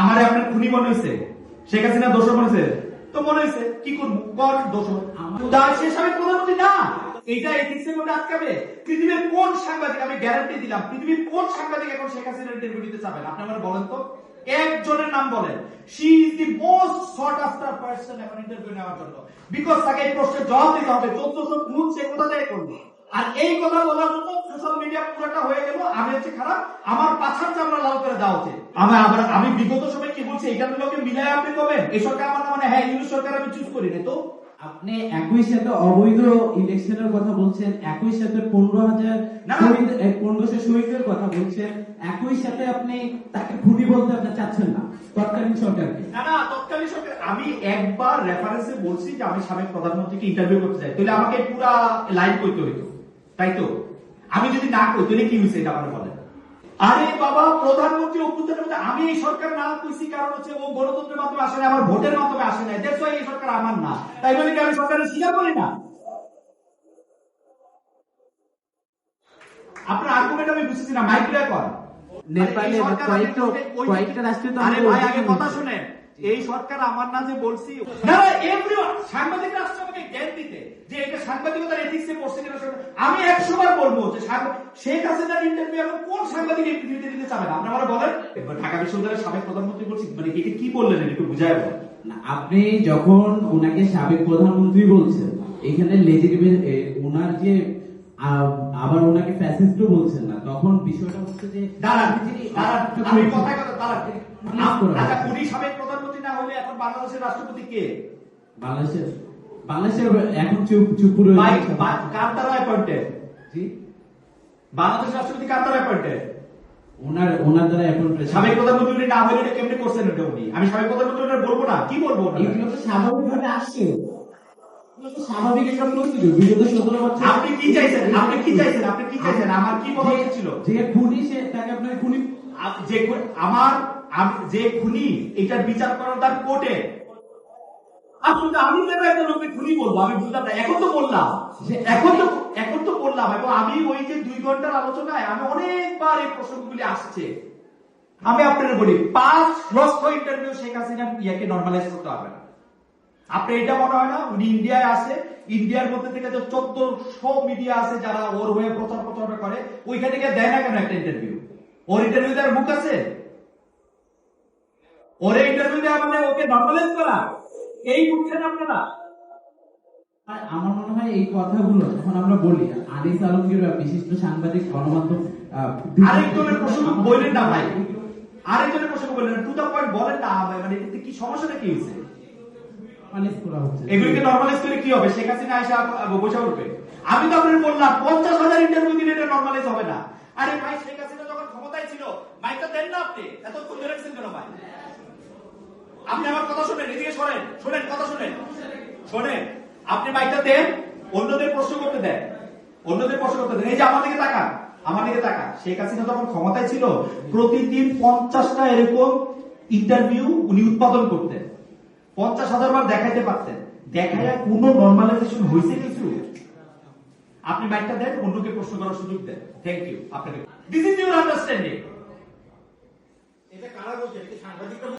আমারে আপনার খুনি মনে হয়েছে। শেখ হাসিনা দোষ মনে হয়েছে। তো মনে হয়েছে কি করব? কর দোষ তার সে সাবেক প্রধানমন্ত্রী না। এটা এথিক্স এর মধ্যে আটকাবে। পৃথিবীর কোন সাংবাদিক আমি গ্যারান্টি দিলাম পৃথিবীর কোন সাংবাদিক এখন শেখ হাসিনার ইন্টারভিউ দিতে চাবেন আপনি আমার বলেন তো। একজনের নাম বলেন। She is the most sought after person এখন ইন্টারভিউ নেওয়ার জন্য। বিকজ তাকে এই প্রশ্নের জবাব দিতে হবে। চোদ্দশো খুন সে কোথা থেকে করবে আর এই কথা বলার জন্য সোশ্যাল মিডিয়া পুরোটা হয়ে গেল। আমি হচ্ছে খারাপ। আমার পাছার চামড়া লাল করে আমি আবার আমি বিগত সময় কি বলছি এখানে লোকে মিলাই আপনি কবেন এই সরকার আমার মানে হ্যাঁ ইউনিট সরকার আমি চুজ করি না তো আপনি একই সাথে অবৈধ ইলেকশনের কথা বলছেন একই সাথে পনেরো হাজার। পনেরোশো শহীদের কথা বলছেন একই সাথে আপনি তাকে খুনি বলতে আপনি চাচ্ছেন না তৎকালীন সরকারকে। না না তৎকালীন সরকার আমি একবার রেফারেন্সে বলছি যে আমি সাবেক প্রধানমন্ত্রীকে ইন্টারভিউ করতে চাই তাহলে আমাকে পুরা লাইন করতে হইতো তাই তো? আমি যদি না করি তাহলে কি হয়েছে এটা আমার বলেন? আরে বাবা প্রধানমন্ত্রী অভ্যুত্থানের মধ্যে আমি এই সরকার না কইছি কারণ হচ্ছে ও গণতন্ত্রের মাধ্যমে আসে না আমার ভোটের মাধ্যমে আসে না দেখছ এই সরকার আমার না। তাই বলে কি আমি সরকারের স্বীকার করি না? আপনার আর্গুমেন্ট আমি বুঝেছি না মাইক কর নেপালে কয়েকটা- কয়েকটা রাষ্ট্রে তো আরে ভাই আগে কথা শুনেন। এই সরকার আমার না যে বলছি সাংবাদিক রাষ্ট্র আমাকে জ্ঞান দিতে যে এটা সাংবাদিকতার এথিক্সে পড়ছে কিনা আমি একশো বার বলব যে শেখ হাসিনার ইন্টারভিউ এখন কোন সাংবাদিক এই পৃথিবীতে দিতে চাবে না আপনারা বলেন ঢাকা বিশ্ববিদ্যালয়ের সাবেক প্রধানমন্ত্রী বলছি মানে এটা কি বললেন একটু বুঝায় বলেন আপনি যখন ওনাকে সাবেক প্রধানমন্ত্রী বলছেন এখানে লেজিটিমেট ওনার যে আবার ওনাকে ফ্যাসিস্টও বলছেন না তখন বিষয়টা হচ্ছে যে দাঁড়ান দাঁড়ান আমি বলছি। কথা দাঁড়ান। আচ্ছা উনি সাবেক প্রধানমন্ত্রী না হলে এখন বাংলাদেশের রাষ্ট্রপতি কে? বাংলাদেশের বাংলাদেশের এখন চুপ চুপ ভাই কার দ্বারা অ্যাপয়েন্টেড জি? বাংলাদেশের রাষ্ট্রপতি কার দ্বারা অ্যাপয়েন্টেড ওনার ওনার দ্বারা এখন সাবেক প্রধানমন্ত্রী না হলে এটা কেমনে করছেন এটা উনি? আমি সাবেক প্রধানমন্ত্রী বলব না। কি বলব এগুলো তো স্বাভাবিকভাবে আসছে। স্বাভাবিক একটা প্রসিডিউর বিগত সতেরো বছর আপনি কি চাইছেন? আপনি কি চাইছেন? আপনি কি চাইছেন? আমার কি বলা উচিত ছিল? যে খুনি সে তাকে আপনার খুনি যে আমার আম- যে খুনি, এটার বিচার করার তার কোর্টে। আমি একটা লোককে খুনি বলব? আমি বুঝলাম না, এখন তো বললাম। এখন তো এখন তো বললাম, এবং আমি ওই যে দুই ঘণ্টার আলোচনায় আমি অনেকবার এই প্রসঙ্গগুলি আসছে। আমি আপনাদের বলি, পাঁচ লক্ষ ইন্টারভিউ শেখ হাসিনা ইয়াকে নর্মালাইজ করতে হবে না। আপনি এটা মনে হয় না, উনি ইন্ডিয়ায় আছে, ইন্ডিয়ার মধ্যে থেকে যে চোদ্দশো মিডিয়া আছে যারা ওর হয়ে প্রচার প্রচারণা করে, ওইখানে থেকে দেয় না কেন একটা ইন্টারভিউ ওর ইন্টারভিউ দেওয়ার মুখ আছে? ওরে ইন্টারভিউ দেওয়া মানে ওকে নর্মালাইজ করা এই বুঝছেন আপনারা? আমার মনে হয় এই কথাগুলো যখন আমরা বলি আনিস আলমগীর বিশিষ্ট সাংবাদিক গণমাধ্যম আরেকজনের প্রসঙ্গ বললেন না ভাই। আরেকজনের প্রসঙ্গ বললেন টু দা পয়েন্ট বলেন না ভাই, মানে এতে কি সমস্যাটা কি হয়েছে? এগুলিকে নর্মালাইজ করে কি হবে? শেখ হাসিনা এসে বসে উঠবে? আমি তো আপনার বললাম পঞ্চাশ হাজার ইন্টারভিউ দিলে এটা নর্মালাইজ হবে না। আরে ভাই শেখ হাসিনা যখন ক্ষমতায় ছিল মাইকটা দেন না আপনি। এত ধরে রাখছেন কেন ভাই? আপনি আমার কথা শুনেন, এদিকে শোনেন শোনেন, কথা শুনেন। শোনেন, আপনি মাইকটা দেন, অন্যদের প্রশ্ন করতে দেন। অন্যদের প্রশ্ন করতে দেন। এই যে আমার দিকে তাকান, আমার দিকে তাকান। শেখ হাসিনা যখন ক্ষমতায় ছিল, প্রতিদিন পঞ্চাশটা এরকম ইন্টারভিউ উনি উৎপাদন করতেন। পঞ্চাশ হাজার বার দেখাইতে পারতেন। দেখায় কোনো নর্মালাইজেশন হয়েছে কিছু? আপনি মাইকটা দেন, অন্যকে প্রশ্ন করার সুযোগ দেন। থ্যাংক ইউ আপনাকে। দিস ইজ ইউর আন্ডারস্ট্যান্ডিং এটা কারা বলছে?